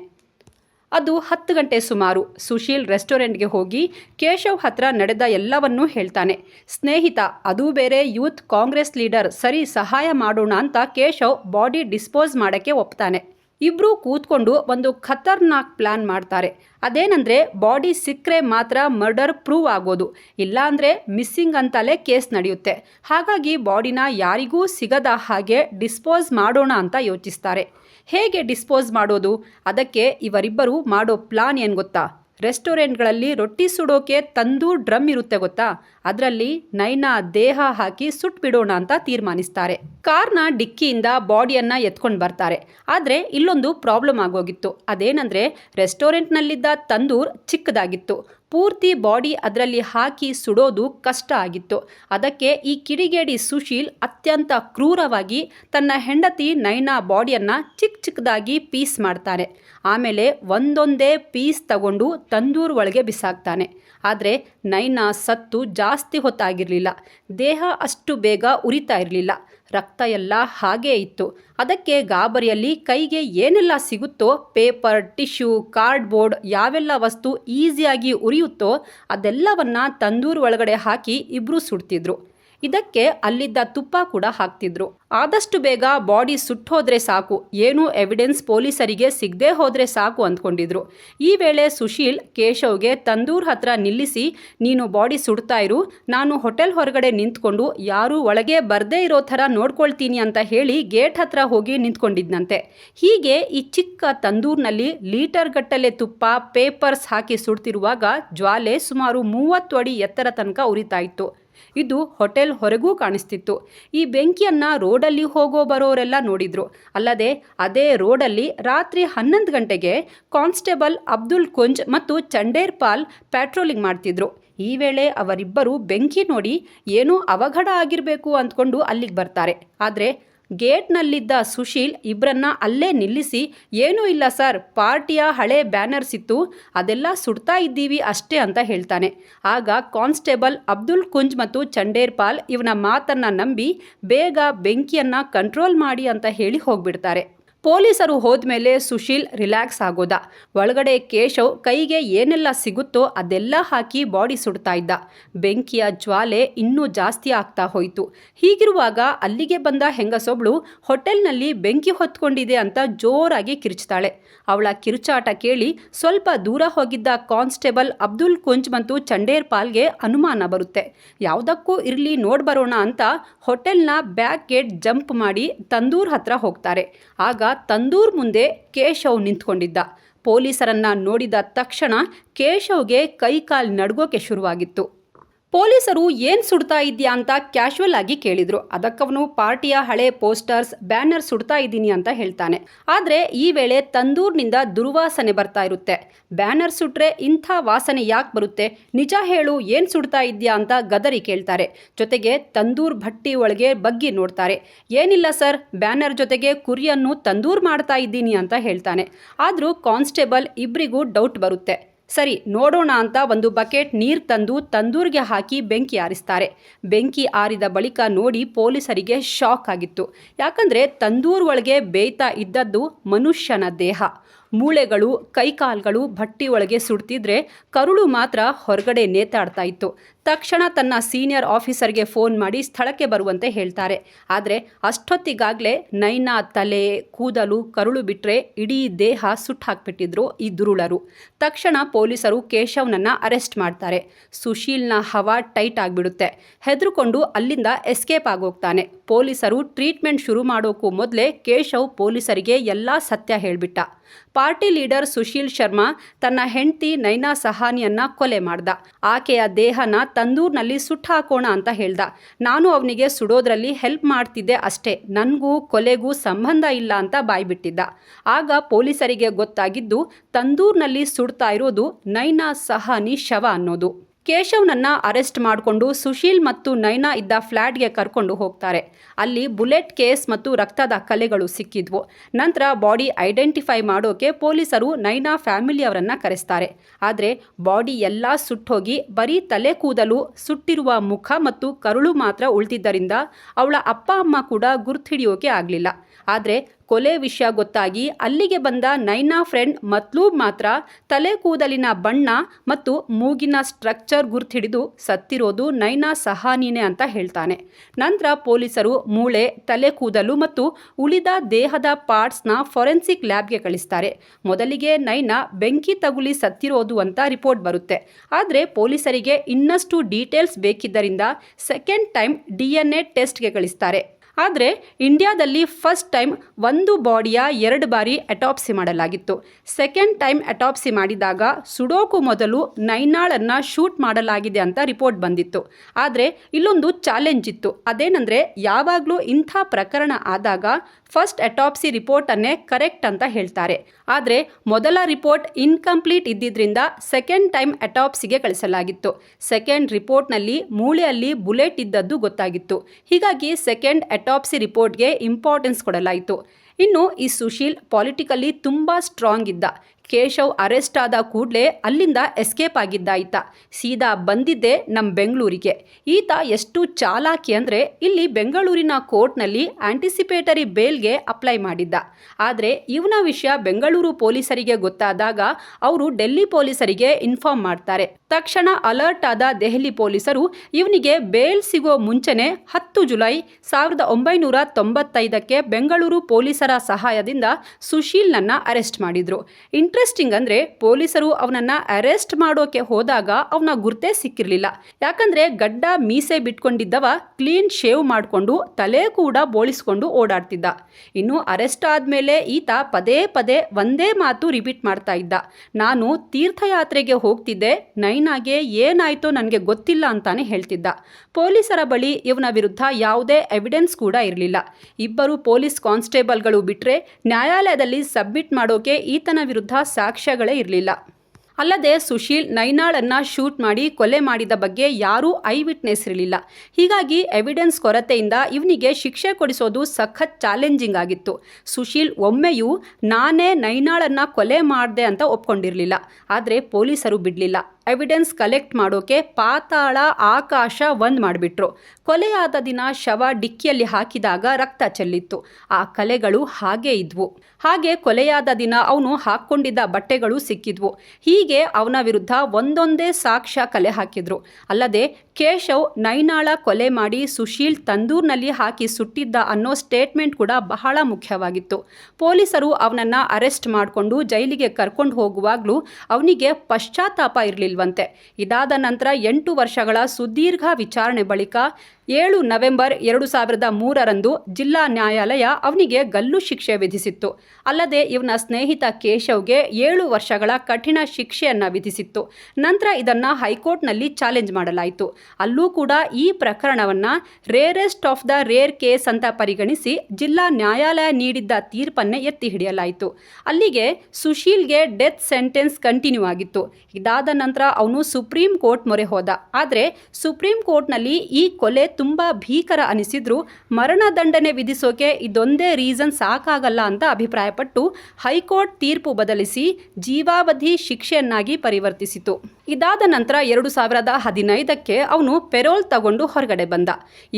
ಅದು ಹತ್ತು ಗಂಟೆ ಸುಮಾರು. ಸುಶೀಲ್ ರೆಸ್ಟೋರೆಂಟ್ಗೆ ಹೋಗಿ ಕೇಶವ್ ಹತ್ರ ನಡೆದ ಎಲ್ಲವನ್ನೂ ಹೇಳ್ತಾನೆ. ಸ್ನೇಹಿತ, ಅದು ಬೇರೆ ಯೂತ್ ಕಾಂಗ್ರೆಸ್ ಲೀಡರ್ ಸರಿ ಸಹಾಯ ಮಾಡೋಣ ಅಂತ ಕೇಶವ್ ಬಾಡಿ ಡಿಸ್ಪೋಸ್ ಮಾಡೋಕ್ಕೆ ಒಪ್ತಾನೆ. ಇಬ್ಬರೂ ಕೂತ್ಕೊಂಡು ಒಂದು ಖತರ್ನಾಕ್ ಪ್ಲ್ಯಾನ್ ಮಾಡ್ತಾರೆ. ಅದೇನಂದರೆ ಬಾಡಿ ಸಿಕ್ಕರೆ ಮಾತ್ರ ಮರ್ಡರ್ ಪ್ರೂವ್ ಆಗೋದು. ಇಲ್ಲಾಂದರೆ ಮಿಸ್ಸಿಂಗ್ ಅಂತಲೇ ಕೇಸ್ ನಡೆಯುತ್ತೆ. ಹಾಗಾಗಿ ಬಾಡಿನ ಯಾರಿಗೂ ಸಿಗದ ಹಾಗೆ ಡಿಸ್ಪೋಸ್ ಮಾಡೋಣ ಅಂತ ಯೋಚಿಸ್ತಾರೆ. ಹೇಗೆ ಡಿಸ್ಪೋಸ್ ಮಾಡೋದು? ಅದಕ್ಕೆ ಇವರಿಬ್ಬರು ಮಾಡೋ ಪ್ಲಾನ್ ಏನು ಗೊತ್ತಾ? ರೆಸ್ಟೋರೆಂಟ್ಗಳಲ್ಲಿ ರೊಟ್ಟಿ ಸುಡೋಕೆ ತಂದು ಡ್ರಮ್ ಇರುತ್ತೆ ಗೊತ್ತಾ? ಅದರಲ್ಲಿ ನೈನಾ ದೇಹ ಹಾಕಿ ಸುಟ್ಬಿಡೋಣ ಅಂತ ತೀರ್ಮಾನಿಸ್ತಾರೆ. ಕಾರ್ನ ಡಿಕ್ಕಿಯಿಂದ ಬಾಡಿಯನ್ನು ಎತ್ಕೊಂಡು ಬರ್ತಾರೆ. ಆದರೆ ಇಲ್ಲೊಂದು ಪ್ರಾಬ್ಲಮ್ ಆಗೋಗಿತ್ತು. ಅದೇನಂದ್ರೆ ರೆಸ್ಟೋರೆಂಟ್ನಲ್ಲಿದ್ದ ತಂದೂರ್ ಚಿಕ್ಕದಾಗಿತ್ತು. ಪೂರ್ತಿ ಬಾಡಿ ಅದರಲ್ಲಿ ಹಾಕಿ ಸುಡೋದು ಕಷ್ಟ ಆಗಿತ್ತು. ಅದಕ್ಕೆ ಈ ಕಿಡಿಗೇಡಿ ಸುಶೀಲ್ ಅತ್ಯಂತ ಕ್ರೂರವಾಗಿ ತನ್ನ ಹೆಂಡತಿ ನೈನಾ ಬಾಡಿಯನ್ನು ಚಿಕ್ಕ ಚಿಕ್ಕದಾಗಿ ಪೀಸ್ ಮಾಡ್ತಾನೆ. ಆಮೇಲೆ ಒಂದೊಂದೇ ಪೀಸ್ ತಗೊಂಡು ತಂದೂರು ಒಳಗೆ ಬಿಸಾಕ್ತಾನೆ. ಆದರೆ ನೈನ ಸತ್ತು ಜಾಸ್ತಿ ಹೊತ್ತಾಗಿರಲಿಲ್ಲ. ದೇಹ ಅಷ್ಟು ಬೇಗ ಉರಿತಾ ಇರಲಿಲ್ಲ. ರಕ್ತ ಎಲ್ಲ ಹಾಗೇ ಇತ್ತು. ಅದಕ್ಕೆ ಗಾಬರಿಯಲ್ಲಿ ಕೈಗೆ ಏನೆಲ್ಲ ಸಿಗುತ್ತೋ, ಪೇಪರ್, ಟಿಶ್ಯೂ, ಕಾರ್ಡ್ಬೋರ್ಡ್ ಯಾವೆಲ್ಲ ವಸ್ತು ಈಸಿಯಾಗಿ ಉರಿಯುತ್ತೋ ಅದೆಲ್ಲವನ್ನ ತಂದೂರು ಒಳಗಡೆ ಹಾಕಿ ಇಬ್ಬರು ಸುಡ್ತಿದ್ರು. ಇದಕ್ಕೆ ಅಲ್ಲಿದ್ದ ತುಪ್ಪ ಕೂಡ ಹಾಕ್ತಿದ್ರು. ಆದಷ್ಟು ಬೇಗ ಬಾಡಿ ಸುಟ್ಟೋದ್ರೆ ಸಾಕು. ಏನೂ ಎವಿಡೆನ್ಸ್ ಪೊಲೀಸರಿಗೆ ಸಿಗದೆ ಹೋದ್ರೆ ಸಾಕು ಅಂದ್ಕೊಂಡಿದ್ರು. ಈ ವೇಳೆ ಸುಶೀಲ್ ಕೇಶವ್ಗೆ ತಂದೂರ್ ಹತ್ರ ನಿಲ್ಲಿಸಿ, ನೀನು ಬಾಡಿ ಸುಡ್ತಾ ಇರು. ನಾನು ಹೋಟೆಲ್ ಹೊರಗಡೆ ನಿಂತ್ಕೊಂಡು ಯಾರೂ ಒಳಗೆ ಬರ್ದೇ ಇರೋ ಥರ ನೋಡ್ಕೊಳ್ತೀನಿ ಅಂತ ಹೇಳಿ ಗೇಟ್ ಹತ್ರ ಹೋಗಿ ನಿಂತ್ಕೊಂಡಿದ್ನಂತೆ. ಹೀಗೆ ಈ ಚಿಕ್ಕ ತಂದೂರ್ನಲ್ಲಿ ಲೀಟರ್ ಗಟ್ಟಲೆ ತುಪ್ಪ, ಪೇಪರ್ಸ್ ಹಾಕಿ ಸುಡ್ತಿರುವಾಗ ಜ್ವಾಲೆ ಸುಮಾರು ಮೂವತ್ತು ಅಡಿ ಎತ್ತರ ತನಕ ಉರಿತಾ ಇತ್ತು. ಇದು ಹೋಟೆಲ್ ಹೊರಗೂ ಕಾಣಿಸ್ತಿತ್ತು. ಈ ಬೆಂಕಿಯನ್ನು ರೋಡಲ್ಲಿ ಹೋಗೋ ಬರೋರೆಲ್ಲ ನೋಡಿದ್ರು. ಅಲ್ಲದೆ ಅದೇ ರೋಡಲ್ಲಿ ರಾತ್ರಿ ಹನ್ನೊಂದು ಗಂಟೆಗೆ ಕಾನ್ಸ್ಟೇಬಲ್ ಅಬ್ದುಲ್ ಕುಂಜ್ ಮತ್ತು ಚಂಡೇರ್ ಪಾಲ್ ಪ್ಯಾಟ್ರೋಲಿಂಗ್ ಮಾಡ್ತಿದ್ರು. ಈ ವೇಳೆ ಅವರಿಬ್ಬರು ಬೆಂಕಿ ನೋಡಿ ಏನೋ ಅವಘಡ ಆಗಿರಬೇಕು ಅಂದ್ಕೊಂಡು ಅಲ್ಲಿಗೆ ಬರ್ತಾರೆ. ಆದರೆ ಗೇಟ್ನಲ್ಲಿದ್ದ ಸುಶೀಲ್ ಇಬ್ಬರನ್ನ ಅಲ್ಲೇ ನಿಲ್ಲಿಸಿ, ಏನೂ ಇಲ್ಲ ಸರ್, ಪಾರ್ಟಿಯ ಹಳೆ ಬ್ಯಾನರ್ಸ್ ಇತ್ತು, ಅದೆಲ್ಲ ಸುಡ್ತಾ ಇದ್ದೀವಿ ಅಷ್ಟೇ ಅಂತ ಹೇಳ್ತಾನೆ. ಆಗ ಕಾನ್ಸ್ಟೇಬಲ್ ಅಬ್ದುಲ್ ಕುಂಜ್ ಮತ್ತು ಚಂಡೇರ್ ಪಾಲ್ ಇವನ ಮಾತನ್ನ ನಂಬಿ, ಬೇಗ ಬೆಂಕಿಯನ್ನು ಕಂಟ್ರೋಲ್ ಮಾಡಿ ಅಂತ ಹೇಳಿ ಹೋಗ್ಬಿಡ್ತಾರೆ. ಪೊಲೀಸರು ಹೋದ್ಮೇಲೆ ಸುಶೀಲ್ ರಿಲ್ಯಾಕ್ಸ್ ಆಗೋದ. ಒಳಗಡೆ ಕೇಶವ್ ಕೈಗೆ ಏನೆಲ್ಲ ಸಿಗುತ್ತೋ ಅದೆಲ್ಲ ಹಾಕಿ ಬಾಡಿ ಸುಡ್ತಾ ಇದ್ದ. ಬೆಂಕಿಯ ಜ್ವಾಲೆ ಇನ್ನೂ ಜಾಸ್ತಿ ಆಗ್ತಾ ಹೋಯಿತು. ಹೀಗಿರುವಾಗ ಅಲ್ಲಿಗೆ ಬಂದ ಹೆಂಗಸೊಬ್ಳು ಹೋಟೆಲ್ನಲ್ಲಿ ಬೆಂಕಿ ಹೊತ್ಕೊಂಡಿದೆ ಅಂತ ಜೋರಾಗಿ ಕಿರುಚ್ತಾಳೆ. ಅವಳ ಕಿರುಚಾಟ ಕೇಳಿ ಸ್ವಲ್ಪ ದೂರ ಹೋಗಿದ್ದ ಕಾನ್ಸ್ಟೇಬಲ್ ಅಬ್ದುಲ್ ಕುಂಜ್ ಮತ್ತು ಚಂಡೇರ್ ಪಾಲ್ಗೆ ಅನುಮಾನ ಬರುತ್ತೆ. ಯಾವುದಕ್ಕೂ ಇರಲಿ ನೋಡ್ಬರೋಣ ಅಂತ ಹೋಟೆಲ್ನ ಬ್ಯಾಕ್ ಗೇಟ್ ಜಂಪ್ ಮಾಡಿ ತಂದೂರ್ ಹತ್ರ ಹೋಗ್ತಾರೆ. ಆಗ ತಂದೂರ್ ಮುಂದೆ ಕೇಶವ್ ನಿಂತ್ಕೊಂಡಿದ್ದ. ಪೊಲೀಸರನ್ನ ನೋಡಿದ ತಕ್ಷಣ ಕೇಶವ್ಗೆ ಕೈಕಾಲು ನಡ್ಗೋಕೆ ಶುರುವಾಗಿತ್ತು. ಪೊಲೀಸರು ಏನು ಸುಡ್ತಾ ಇದೆಯಾ ಅಂತ ಕ್ಯಾಶುವಲ್ ಆಗಿ ಕೇಳಿದ್ರು. ಅದಕ್ಕವನು ಪಾರ್ಟಿಯ ಹಳೆ ಪೋಸ್ಟರ್ಸ್, ಬ್ಯಾನರ್ ಸುಡ್ತಾ ಇದ್ದೀನಿ ಅಂತ ಹೇಳ್ತಾನೆ. ಆದರೆ ಈ ವೇಳೆ ತಂದೂರ್ನಿಂದ ದುರ್ವಾಸನೆ ಬರ್ತಾ ಇರುತ್ತೆ. ಬ್ಯಾನರ್ ಸುಟ್ರೆ ಇಂಥ ವಾಸನೆ ಯಾಕೆ ಬರುತ್ತೆ? ನಿಜ ಹೇಳು, ಏನು ಸುಡ್ತಾ ಇದೆಯಾ ಅಂತ ಗದರಿ ಕೇಳ್ತಾರೆ. ಜೊತೆಗೆ ತಂದೂರ್ ಭಟ್ಟಿ ಒಳಗೆ ಬಗ್ಗಿ ನೋಡ್ತಾರೆ. ಏನಿಲ್ಲ ಸರ್, ಬ್ಯಾನರ್ ಜೊತೆಗೆ ಕುರಿಯನ್ನು ತಂದೂರ್ ಮಾಡ್ತಾ ಇದ್ದೀನಿ ಅಂತ ಹೇಳ್ತಾನೆ. ಆದರೂ ಕಾನ್ಸ್ಟೇಬಲ್ ಇಬ್ಬರಿಗೂ ಡೌಟ್ ಬರುತ್ತೆ. ಸರಿ, ನೋಡೋಣ ಅಂತ ಒಂದು ಬಕೆಟ್ ನೀರು ತಂದು ತಂದೂರಿಗೆ ಹಾಕಿ ಬೆಂಕಿ ಆರಿಸ್ತಾರೆ. ಬೆಂಕಿ ಆರಿದ ಬಳಿಕ ನೋಡಿ ಪೊಲೀಸರಿಗೆ ಶಾಕ್ ಆಗಿತ್ತು. ಯಾಕಂದರೆ ತಂದೂರ್ ಒಳಗೆ ಬೇಯ್ತಾ ಇದ್ದದ್ದು ಮನುಷ್ಯನ ದೇಹ. ಮೂಳೆಗಳು, ಕೈಕಾಲ್ಗಳು ಭಟ್ಟಿ ಒಳಗೆ ಸುಡ್ತಿದ್ರೆ ಕರುಳು ಮಾತ್ರ ಹೊರಗಡೆ ನೇತಾಡ್ತಾ ಇತ್ತು. ತಕ್ಷಣ ತನ್ನ ಸೀನಿಯರ್ ಆಫೀಸರ್ಗೆ ಫೋನ್ ಮಾಡಿ ಸ್ಥಳಕ್ಕೆ ಬರುವಂತೆ ಹೇಳ್ತಾರೆ. ಆದರೆ ಅಷ್ಟೊತ್ತಿಗಾಗಲೇ ನೈನಾ ತಲೆ, ಕೂದಲು, ಕರುಳು ಬಿಟ್ಟರೆ ಇಡೀ ದೇಹ ಸುಟ್ಟಾಕ್ಬಿಟ್ಟಿದ್ರು ಈ ದುರುಳರು. ತಕ್ಷಣ ಪೊಲೀಸರು ಕೇಶವ್ನನ್ನು ಅರೆಸ್ಟ್ ಮಾಡ್ತಾರೆ. ಸುಶೀಲ್ನ ಹವಾ ಟೈಟ್ ಆಗಿಬಿಡುತ್ತೆ. ಹೆದರುಕೊಂಡು ಅಲ್ಲಿಂದ ಎಸ್ಕೇಪ್ ಆಗೋಗ್ತಾನೆ. ಪೊಲೀಸರು ಟ್ರೀಟ್ಮೆಂಟ್ ಶುರು ಮಾಡೋಕ್ಕೂ ಮೊದಲೇ ಕೇಶವ್ ಪೊಲೀಸರಿಗೆ ಎಲ್ಲ ಸತ್ಯ ಹೇಳಿಬಿಟ್ಟ. ಪಾರ್ಟಿ ಲೀಡರ್ ಸುಶೀಲ್ ಶರ್ಮಾ ತನ್ನ ಹೆಂಡತಿ ನೈನಾ ಸಹಾನಿಯನ್ನ ಕೊಲೆ ಮಾಡ್ದ. ಆಕೆಯ ದೇಹನ ತಂದೂರ್ನಲ್ಲಿ ಸುಟ್ಟಾಕೋಣ ಅಂತ ಹೇಳ್ದ. ನಾನು ಅವನಿಗೆ ಸುಡೋದ್ರಲ್ಲಿ ಹೆಲ್ಪ್ ಮಾಡ್ತಿದ್ದೆ ಅಷ್ಟೇ. ನನಗೂ ಕೊಲೆಗೂ ಸಂಬಂಧ ಇಲ್ಲ ಅಂತ ಬಾಯ್ಬಿಟ್ಟಿದ್ದ. ಆಗ ಪೊಲೀಸರಿಗೆ ಗೊತ್ತಾಗಿದ್ದು, ತಂದೂರ್ನಲ್ಲಿ ಸುಡ್ತಾ ಇರೋದು ನೈನಾ ಸಹಾನಿ ಶವ ಅನ್ನೋದು. ಕೇಶವ್ನನ್ನ ಅರೆಸ್ಟ್ ಮಾಡಿಕೊಂಡು ಸುಶೀಲ್ ಮತ್ತು ನೈನಾ ಇದ್ದ ಫ್ಲ್ಯಾಟ್ಗೆ ಕರ್ಕೊಂಡು ಹೋಗ್ತಾರೆ. ಅಲ್ಲಿ ಬುಲೆಟ್ ಕೇಸ್ ಮತ್ತು ರಕ್ತದ ಕಲೆಗಳು ಸಿಕ್ಕಿದ್ವು. ನಂತರ ಬಾಡಿ ಐಡೆಂಟಿಫೈ ಮಾಡೋಕೆ ಪೊಲೀಸರು ನೈನಾ ಫ್ಯಾಮಿಲಿಯವರನ್ನ ಕರೆಸ್ತಾರೆ. ಆದರೆ ಬಾಡಿ ಎಲ್ಲ ಸುಟ್ಟೋಗಿ ಬರೀ ತಲೆ ಕೂದಲು, ಸುಟ್ಟಿರುವ ಮುಖ ಮತ್ತು ಕರುಳು ಮಾತ್ರ ಉಳಿದಿದ್ದರಿಂದ ಅವಳ ಅಪ್ಪ ಅಮ್ಮ ಕೂಡ ಗುರ್ತಿಡಿಯೋಕೆ ಆಗಲಿಲ್ಲ. ಆದರೆ ಕೊಲೆ ವಿಷಯ ಗೊತ್ತಾಗಿ ಅಲ್ಲಿಗೆ ಬಂದ ನೈನಾ ಫ್ರೆಂಡ್ ಮತ್ಲೂಬ್ ಮಾತ್ರ ತಲೆ ಕೂದಲಿನ ಬಣ್ಣ ಮತ್ತು ಮೂಗಿನ ಸ್ಟ್ರಕ್ಚರ್ ಗುರ್ತಿಡಿದು ಸತ್ತಿರೋದು ನೈನಾ ಸಹಾನಿನೇ ಅಂತ ಹೇಳ್ತಾನೆ. ನಂತರ ಪೊಲೀಸರು ಮೂಳೆ, ತಲೆ ಕೂದಲು ಮತ್ತು ಉಳಿದ ದೇಹದ ಪಾರ್ಟ್ಸ್ನ ಫೊರೆನ್ಸಿಕ್ ಲ್ಯಾಬ್ಗೆ ಕಳಿಸ್ತಾರೆ. ಮೊದಲಿಗೆ ನೈನಾ ಬೆಂಕಿ ತಗುಲಿ ಸತ್ತಿರೋದು ಅಂತ ರಿಪೋರ್ಟ್ ಬರುತ್ತೆ. ಆದರೆ ಪೊಲೀಸರಿಗೆ ಇನ್ನಷ್ಟು details ಬೇಕಿದ್ದರಿಂದ second time D N A ಟೆಸ್ಟ್ಗೆ ಕಳಿಸ್ತಾರೆ. ಆದರೆ ಇಂಡಿಯಾದಲ್ಲಿ ಫಸ್ಟ್ ಟೈಮ್ ಒಂದು ಬಾಡಿಯ ಎರಡು ಬಾರಿ ಅಟಾಪ್ಸಿ ಮಾಡಲಾಗಿತ್ತು. ಸೆಕೆಂಡ್ ಟೈಮ್ ಅಟಾಪ್ಸಿ ಮಾಡಿದಾಗ ಸುಡೋಕು ಮೊದಲು ನೈನಾಳನ್ನು ಶೂಟ್ ಮಾಡಲಾಗಿದೆ ಅಂತ ರಿಪೋರ್ಟ್ ಬಂದಿತ್ತು. ಆದರೆ ಇಲ್ಲೊಂದು ಚಾಲೆಂಜ್ ಇತ್ತು. ಅದೇನೆಂದರೆ ಯಾವಾಗಲೂ ಇಂಥ ಪ್ರಕರಣ ಆದಾಗ ಫಸ್ಟ್ ಅಟಾಪ್ಸಿ ರಿಪೋರ್ಟನ್ನೇ ಕರೆಕ್ಟ್ ಅಂತ ಹೇಳ್ತಾರೆ. ಆದರೆ ಮೊದಲ ರಿಪೋರ್ಟ್ ಇನ್ಕಂಪ್ಲೀಟ್ ಇದ್ದಿದ್ರಿಂದ ಸೆಕೆಂಡ್ ಟೈಮ್ ಅಟಾಪ್ಸಿಗೆ ಕಳಿಸಲಾಗಿತ್ತು. ಸೆಕೆಂಡ್ ರಿಪೋರ್ಟ್ನಲ್ಲಿ ಮೂಳೆಯಲ್ಲಿ ಬುಲೆಟ್ ಇದ್ದದ್ದು ಗೊತ್ತಾಗಿತ್ತು. ಹೀಗಾಗಿ ಸೆಕೆಂಡ್ ಅಟಾಪ್ಸಿ ರಿಪೋರ್ಟ್ಗೆ ಇಂಪಾರ್ಟೆನ್ಸ್ ಕೊಡಲಾಯಿತು. ಇನ್ನು ಈ ಸುಶೀಲ್ ಪಾಲಿಟಿಕಲಿ ತುಂಬ ಸ್ಟ್ರಾಂಗ್ ಇದ್ದ. ಕೇಶವ್ ಅರೆಸ್ಟ್ ಆದ ಕೂಡಲೇ ಅಲ್ಲಿಂದ ಎಸ್ಕೇಪ್ ಆಗಿದ್ದ ಈತ. ಸೀದಾ ಬಂದಿದ್ದೆ ನಮ್ಮ ಬೆಂಗಳೂರಿಗೆ. ಈತ ಎಷ್ಟು ಚಾಲಾಕಿ ಅಂದರೆ ಇಲ್ಲಿ ಬೆಂಗಳೂರಿನ ಕೋರ್ಟ್ನಲ್ಲಿ ಆಂಟಿಸಿಪೇಟರಿ ಬೇಲ್ಗೆ ಅಪ್ಲೈ ಮಾಡಿದ್ದ. ಆದರೆ ಇವನ ವಿಷಯ ಬೆಂಗಳೂರು ಪೊಲೀಸರಿಗೆ ಗೊತ್ತಾದಾಗ ಅವರು ಡೆಲ್ಲಿ ಪೊಲೀಸರಿಗೆ ಇನ್ಫಾರ್ಮ್ ಮಾಡ್ತಾರೆ. ತಕ್ಷಣ ಅಲರ್ಟ್ ಆದ ದೆಹಲಿ ಪೊಲೀಸರು ಇವನಿಗೆ ಬೇಲ್ ಸಿಗೋ ಮುಂಚೆನೆ ಹತ್ತು ಜುಲೈ ಸಾವಿರದ ಒಂಬೈನೂರ ತೊಂಬತ್ತೈದಕ್ಕೆ ಬೆಂಗಳೂರು ಪೊಲೀಸರ ಸಹಾಯದಿಂದ ಸುಶೀಲ್ನನ್ನು ಅರೆಸ್ಟ್ ಮಾಡಿದ್ರು. ಇಂಟ್ರೆಸ್ಟಿಂಗ್ ಅಂದರೆ ಪೊಲೀಸರು ಅವನನ್ನ ಅರೆಸ್ಟ್ ಮಾಡೋಕೆ ಹೋದಾಗ ಅವನ ಗುರ್ತೇ ಸಿಕ್ಕಿರಲಿಲ್ಲ. ಯಾಕಂದ್ರೆ ಗಡ್ಡ ಮೀಸೆ ಬಿಟ್ಕೊಂಡಿದ್ದವ ಕ್ಲೀನ್ ಶೇವ್ ಮಾಡಿಕೊಂಡು ತಲೆ ಕೂಡ ಬೋಳಿಸ್ಕೊಂಡು ಓಡಾಡ್ತಿದ್ದ. ಇನ್ನು ಅರೆಸ್ಟ್ ಆದಮೇಲೆ ಈತ ಪದೇ ಪದೇ ಒಂದೇ ಮಾತು ರಿಪೀಟ್ ಮಾಡ್ತಾ ಇದ್ದ. ನಾನು ತೀರ್ಥಯಾತ್ರೆಗೆ ಹೋಗ್ತಿದ್ದೆ, ನೈನಾಗೆ ಏನಾಯ್ತೋ ನನಗೆ ಗೊತ್ತಿಲ್ಲ ಅಂತಾನೆ ಹೇಳ್ತಿದ್ದ. ಪೊಲೀಸರ ಬಳಿ ಇವನ ವಿರುದ್ಧ ಯಾವುದೇ ಎವಿಡೆನ್ಸ್ ಕೂಡ ಇರಲಿಲ್ಲ. ಇಬ್ಬರು ಪೊಲೀಸ್ ಕಾನ್ಸ್ಟೇಬಲ್ಗಳು ಬಿಟ್ಟರೆ ನ್ಯಾಯಾಲಯದಲ್ಲಿ ಸಬ್ಮಿಟ್ ಮಾಡೋಕೆ ಈತನ ವಿರುದ್ಧ ಸಾಕ್ಷ್ಯಗಳೇ ಇರಲಿಲ್ಲ. ಅಲ್ಲದೆ ಸುಶೀಲ್ ನೈನಾಳನ್ನ ಶೂಟ್ ಮಾಡಿ ಕೊಲೆ ಮಾಡಿದ ಬಗ್ಗೆ ಯಾರೂ ಐ ವಿಟ್ನೆಸ್ ಇರಲಿಲ್ಲ. ಹೀಗಾಗಿ ಎವಿಡೆನ್ಸ್ ಕೊರತೆಯಿಂದ ಇವನಿಗೆ ಶಿಕ್ಷೆ ಕೊಡಿಸೋದು ಸಖತ್ ಚಾಲೆಂಜಿಂಗ್ ಆಗಿತ್ತು. ಸುಶೀಲ್ ಒಮ್ಮೆಯೂ ನಾನೇ ನೈನಾಳನ್ನ ಕೊಲೆ ಮಾಡಿದೆ ಅಂತ ಒಪ್ಕೊಂಡಿರಲಿಲ್ಲ. ಆದರೆ ಪೊಲೀಸರು ಬಿಡಲಿಲ್ಲ. ಎವಿಡೆನ್ಸ್ ಕಲೆಕ್ಟ್ ಮಾಡೋಕೆ ಪಾತಾಳ ಆಕಾಶ ಒಂದು ಮಾಡಿಬಿಟ್ರು. ಕೊಲೆಯಾದ ದಿನ ಶವ ಡಿಕ್ಕಿಯಲ್ಲಿ ಹಾಕಿದಾಗ ರಕ್ತ ಚೆಲ್ಲಿತ್ತು. ಆ ಕಲೆಗಳು ಹಾಗೇ ಇದ್ವು. ಹಾಗೆ ಕೊಲೆಯಾದ ದಿನ ಅವನು ಹಾಕ್ಕೊಂಡಿದ್ದ ಬಟ್ಟೆಗಳು ಸಿಕ್ಕಿದ್ವು. ಹೀಗೆ ಅವನ ವಿರುದ್ಧ ಒಂದೊಂದೇ ಸಾಕ್ಷ್ಯ ಕಲೆ ಹಾಕಿದ್ರು. ಅಲ್ಲದೆ ಕೇಶವ್ ನೈನಾಳ ಕೊಲೆ ಮಾಡಿ ಸುಶೀಲ್ ತಂದೂರ್ನಲ್ಲಿ ಹಾಕಿ ಸುಟ್ಟಿದ್ದ ಅನ್ನೋ ಸ್ಟೇಟ್ಮೆಂಟ್ ಕೂಡ ಬಹಳ ಮುಖ್ಯವಾಗಿತ್ತು. ಪೊಲೀಸರು ಅವನನ್ನ ಅರೆಸ್ಟ್ ಮಾಡಿಕೊಂಡು ಜೈಲಿಗೆ ಕರ್ಕೊಂಡು ಹೋಗುವಾಗಲೂ ಅವನಿಗೆ ಪಶ್ಚಾತ್ತಾಪ ಇರಲಿಲ್ವಂತೆ. ಇದಾದ ನಂತರ ಎಂಟು ವರ್ಷಗಳ ಸುದೀರ್ಘ ವಿಚಾರಣೆ ಬಳಿಕ ಏಳು ನವೆಂಬರ್ ಎರಡು ಸಾವಿರದ ಮೂರರಂದು ಜಿಲ್ಲಾ ನ್ಯಾಯಾಲಯ ಅವನಿಗೆ ಗಲ್ಲು ಶಿಕ್ಷೆ ವಿಧಿಸಿತ್ತು. ಅಲ್ಲದೆ ಇವನ ಸ್ನೇಹಿತ ಕೇಶವ್ಗೆ ಏಳು ವರ್ಷಗಳ ಕಠಿಣ ಶಿಕ್ಷೆಯನ್ನು ವಿಧಿಸಿತ್ತು. ನಂತರ ಇದನ್ನು ಹೈಕೋರ್ಟ್ನಲ್ಲಿ ಚಾಲೆಂಜ್ ಮಾಡಲಾಯಿತು. ಅಲ್ಲೂ ಕೂಡ ಈ ಪ್ರಕರಣವನ್ನು rarest of the rare case ಅಂತ ಪರಿಗಣಿಸಿ ಜಿಲ್ಲಾ ನ್ಯಾಯಾಲಯ ನೀಡಿದ್ದ ತೀರ್ಪನ್ನೇ ಎತ್ತಿ ಹಿಡಿಯಲಾಯಿತು. ಅಲ್ಲಿಗೆ ಸುಶೀಲ್ಗೆ ಡೆತ್ ಸೆಂಟೆನ್ಸ್ ಕಂಟಿನ್ಯೂ ಆಗಿತ್ತು. ಇದಾದ ನಂತರ ಅವನು ಸುಪ್ರೀಂ ಕೋರ್ಟ್ ಮೊರೆ ಹೋದ. ಆದರೆ ಸುಪ್ರೀಂ ಕೋರ್ಟ್ನಲ್ಲಿ ಈ ಕೊಲೆ ತುಂಬ ಭೀಕರ ಅನಿಸಿದ್ರು. ಮರಣದಂಡನೆ ವಿಧಿಸೋಕೆ ಇದೊಂದೇ ರೀಸನ್ ಸಾಕಾಗಲ್ಲ ಅಂತ ಅಭಿಪ್ರಾಯಪಟ್ಟು ಹೈಕೋರ್ಟ್ ತೀರ್ಪು ಬದಲಿಸಿ ಜೀವಾವಧಿ ಶಿಕ್ಷೆಯನ್ನಾಗಿ ಪರಿವರ್ತಿಸಿತು. ಇದಾದ ನಂತರ ಎರಡು ಸಾವಿರದ ಹದಿನೈದಕ್ಕೆ ಅವನು ಪೆರೋಲ್ ತಗೊಂಡು ಹೊರಗಡೆ ಬಂದ.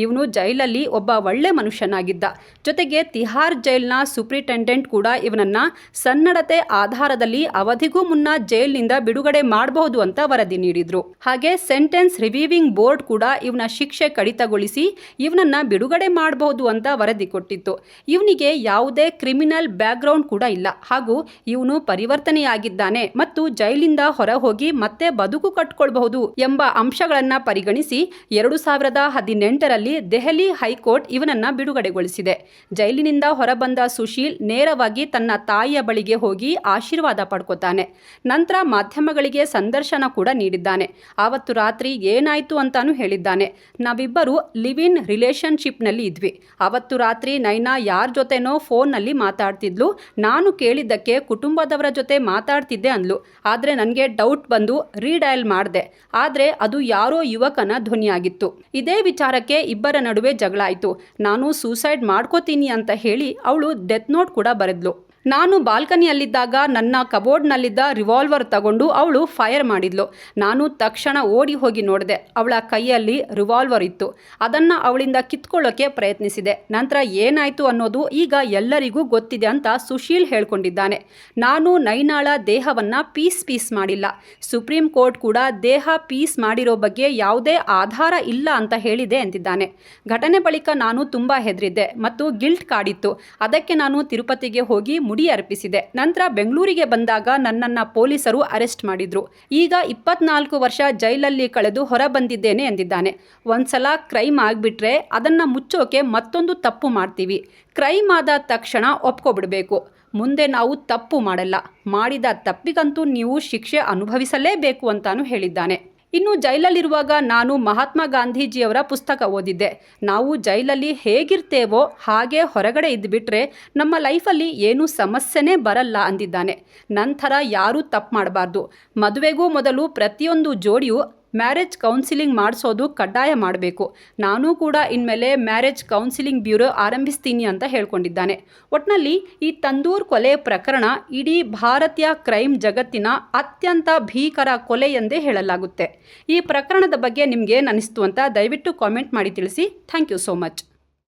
ಇವನು ಜೈಲಲ್ಲಿ ಒಬ್ಬ ಒಳ್ಳೆ ಮನುಷ್ಯನಾಗಿದ್ದ. ಜೊತೆಗೆ ತಿಹಾರ್ ಜೈಲ್ನ ಸೂಪ್ರಿಟೆಂಡೆಂಟ್ ಕೂಡ ಇವನನ್ನ ಸನ್ನಡತೆ ಆಧಾರದಲ್ಲಿ ಅವಧಿಗೂ ಮುನ್ನ ಜೈಲಿನಿಂದ ಬಿಡುಗಡೆ ಮಾಡಬಹುದು ಅಂತ ವರದಿ ನೀಡಿದ್ರು. ಹಾಗೆ ಸೆಂಟೆನ್ಸ್ ರಿವೀವಿಂಗ್ ಬೋರ್ಡ್ ಕೂಡ ಇವನ ಶಿಕ್ಷೆ ಕಡಿತಗೊಳಿಸಿ ಇವನನ್ನ ಬಿಡುಗಡೆ ಮಾಡಬಹುದು ಅಂತ ವರದಿ ಕೊಟ್ಟಿತ್ತು. ಇವನಿಗೆ ಯಾವುದೇ ಕ್ರಿಮಿನಲ್ ಬ್ಯಾಕ್ಗ್ರೌಂಡ್ ಕೂಡ ಇಲ್ಲ. ಹಾಗೂ ಇವನು ಪರಿವರ್ತನೆಯಾಗಿದ್ದಾನೆ ಮತ್ತು ಜೈಲಿಂದ ಹೊರ ಹೋಗಿ ಮತ್ತೆ ಬದುಕು ಕಟ್ಕೊಳ್ಬಹುದು ಎಂಬ ಅಂಶಗಳನ್ನ ಪರಿಗಣಿಸಿ ಎರಡು ಸಾವಿರದ ಹದಿನೆಂಟರಲ್ಲಿ ದೆಹಲಿ ಹೈಕೋರ್ಟ್ ಇವನನ್ನ ಬಿಡುಗಡೆಗೊಳಿಸಿದೆ. ಜೈಲಿನಿಂದ ಹೊರಬಂದ ಸುಶೀಲ್ ನೇರವಾಗಿ ತನ್ನ ತಾಯಿಯ ಬಳಿಗೆ ಹೋಗಿ ಆಶೀರ್ವಾದ ಪಡ್ಕೋತಾನೆ. ನಂತರ ಮಾಧ್ಯಮಗಳಿಗೆ ಸಂದರ್ಶನ ಕೂಡ ನೀಡಿದ್ದಾನೆ. ಆವತ್ತು ರಾತ್ರಿ ಏನಾಯ್ತು ಅಂತಾನು ಹೇಳಿದ್ದಾನೆ. ನಾವಿಬ್ಬರು ಲಿವ್ ಇನ್ ರಿಲೇಶನ್ಶಿಪ್ನಲ್ಲಿ ಇದ್ವಿ. ಅವತ್ತು ರಾತ್ರಿ ನೈನಾ ಯಾರ ಜೊತೆನೋ ಫೋನ್ನಲ್ಲಿ ಮಾತಾಡ್ತಿದ್ಲು. ನಾನು ಕೇಳಿದ್ದಕ್ಕೆ ಕುಟುಂಬದವರ ಜೊತೆ ಮಾತಾಡ್ತಿದ್ದೆ ಅಂದ್ಲು. ಆದರೆ ನನಗೆ ಡೌಟ್ ಬಂದು ರೀಡಯಲ್ ಮಾಡಿದೆ. ಆದರೆ ಅದು ಯಾರೋ ಯುವಕನ ಧ್ವನಿಯಾಗಿತ್ತು. ಇದೇ ವಿಚಾರಕ್ಕೆ ಇಬ್ಬರ ನಡುವೆ ಜಗಳ ಆಯಿತು. ನಾನು ಸೂಸೈಡ್ ಮಾಡ್ಕೋತೀನಿ ಅಂತ ಹೇಳಿ ಅವಳು ಡೆತ್ ನೋಟ್ ಕೂಡ ಬರೆದ್ಲು. ನಾನು ಬಾಲ್ಕನಿಯಲ್ಲಿದ್ದಾಗ ನನ್ನ ಕಬೋರ್ಡ್ನಲ್ಲಿದ್ದ ರಿವಾಲ್ವರ್ ತಗೊಂಡು ಅವಳು ಫೈರ್ ಮಾಡಿದ್ಲು. ನಾನು ತಕ್ಷಣ ಓಡಿ ಹೋಗಿ ನೋಡಿದೆ. ಅವಳ ಕೈಯಲ್ಲಿ ರಿವಾಲ್ವರ್ ಇತ್ತು. ಅದನ್ನು ಅವಳಿಂದ ಕಿತ್ಕೊಳ್ಳೋಕೆ ಪ್ರಯತ್ನಿಸಿದೆ. ನಂತರ ಏನಾಯಿತು ಅನ್ನೋದು ಈಗ ಎಲ್ಲರಿಗೂ ಗೊತ್ತಿದೆ ಅಂತ ಸುಶೀಲ್ ಹೇಳ್ಕೊಂಡಿದ್ದಾನೆ. ನಾನು ನೈನಾಳ ದೇಹವನ್ನು ಪೀಸ್ ಪೀಸ್ ಮಾಡಿಲ್ಲ. ಸುಪ್ರೀಂ ಕೋರ್ಟ್ ಕೂಡ ದೇಹ ಪೀಸ್ ಮಾಡಿರೋ ಬಗ್ಗೆ ಯಾವುದೇ ಆಧಾರ ಇಲ್ಲ ಅಂತ ಹೇಳಿದೆ ಎಂದಿದ್ದಾನೆ ಘಟನೆ ಬಳಿಕ ನಾನು ತುಂಬ ಹೆದರಿದ್ದೆ ಮತ್ತು ಗಿಲ್ಟ್ ಕಾಡಿತ್ತು. ಅದಕ್ಕೆ ನಾನು ತಿರುಪತಿಗೆ ಹೋಗಿ ಮುಡಿ ಅರ್ಪಿಸಿದೆ. ನಂತರ ಬೆಂಗಳೂರಿಗೆ ಬಂದಾಗ ನನ್ನನ್ನು ಪೊಲೀಸರು ಅರೆಸ್ಟ್ ಮಾಡಿದ್ರು. ಈಗ ಇಪ್ಪತ್ನಾಲ್ಕು ವರ್ಷ ಜೈಲಲ್ಲಿ ಕಳೆದು ಹೊರ ಬಂದಿದ್ದೇನೆ ಎಂದಿದ್ದಾನೆ. ಒಂದ್ಸಲ ಕ್ರೈಮ್ ಆಗಿಬಿಟ್ರೆ ಅದನ್ನು ಮುಚ್ಚೋಕೆ ಮತ್ತೊಂದು ತಪ್ಪು ಮಾಡ್ತೀವಿ. ಕ್ರೈಮ್ ಆದ ತಕ್ಷಣ ಒಪ್ಕೊಬಿಡಬೇಕು. ಮುಂದೆ ನಾವು ತಪ್ಪು ಮಾಡಲ್ಲ. ಮಾಡಿದ ತಪ್ಪಿಗಂತೂ ನೀವು ಶಿಕ್ಷೆ ಅನುಭವಿಸಲೇಬೇಕು ಅಂತಾನು ಹೇಳಿದ್ದಾನೆ. ಇನ್ನು ಜೈಲಲ್ಲಿರುವಾಗ ನಾನು ಮಹಾತ್ಮ ಗಾಂಧೀಜಿಯವರ ಪುಸ್ತಕ ಓದಿದ್ದೆ. ನಾವು ಜೈಲಲ್ಲಿ ಹೇಗಿರ್ತೇವೋ ಹಾಗೆ ಹೊರಗಡೆ ಇದ್ದುಬಿಟ್ರೆ ನಮ್ಮ ಲೈಫಲ್ಲಿ ಏನೂ ಸಮಸ್ಯೆನೇ ಬರಲ್ಲ ಅಂದಿದ್ದಾನೆ. ನಂತರ ಯಾರೂ ತಪ್ಪು ಮಾಡಬಾರ್ದು. ಮದುವೆಗೂ ಮೊದಲು ಪ್ರತಿಯೊಂದು ಜೋಡಿಯು ಮ್ಯಾರೇಜ್ ಕೌನ್ಸಿಲಿಂಗ್ ಮಾಡಿಸೋದು ಕಡ್ಡಾಯ ಮಾಡಬೇಕು. ನಾನು ಕೂಡ ಇನ್ಮೇಲೆ ಮ್ಯಾರೇಜ್ ಕೌನ್ಸಿಲಿಂಗ್ ಬ್ಯೂರೋ ಆರಂಭಿಸ್ತೀನಿ ಅಂತ ಹೇಳ್ಕೊಂಡಿದ್ದಾನೆ. ಒಟ್ನಲ್ಲಿ ಈ ತಂದೂರ್ ಕೊಲೆ ಪ್ರಕರಣ ಇಡೀ ಭಾರತೀಯ ಕ್ರೈಮ್ ಜಗತ್ತಿನ ಅತ್ಯಂತ ಭೀಕರ ಕೊಲೆ ಎಂದೇ ಹೇಳಲಾಗುತ್ತೆ. ಈ ಪ್ರಕರಣದ ಬಗ್ಗೆ ನಿಮಗೆ ಅನಿಸ್ತು ಅಂತ ದಯವಿಟ್ಟು ಕಾಮೆಂಟ್ ಮಾಡಿ ತಿಳಿಸಿ. Thank you so much.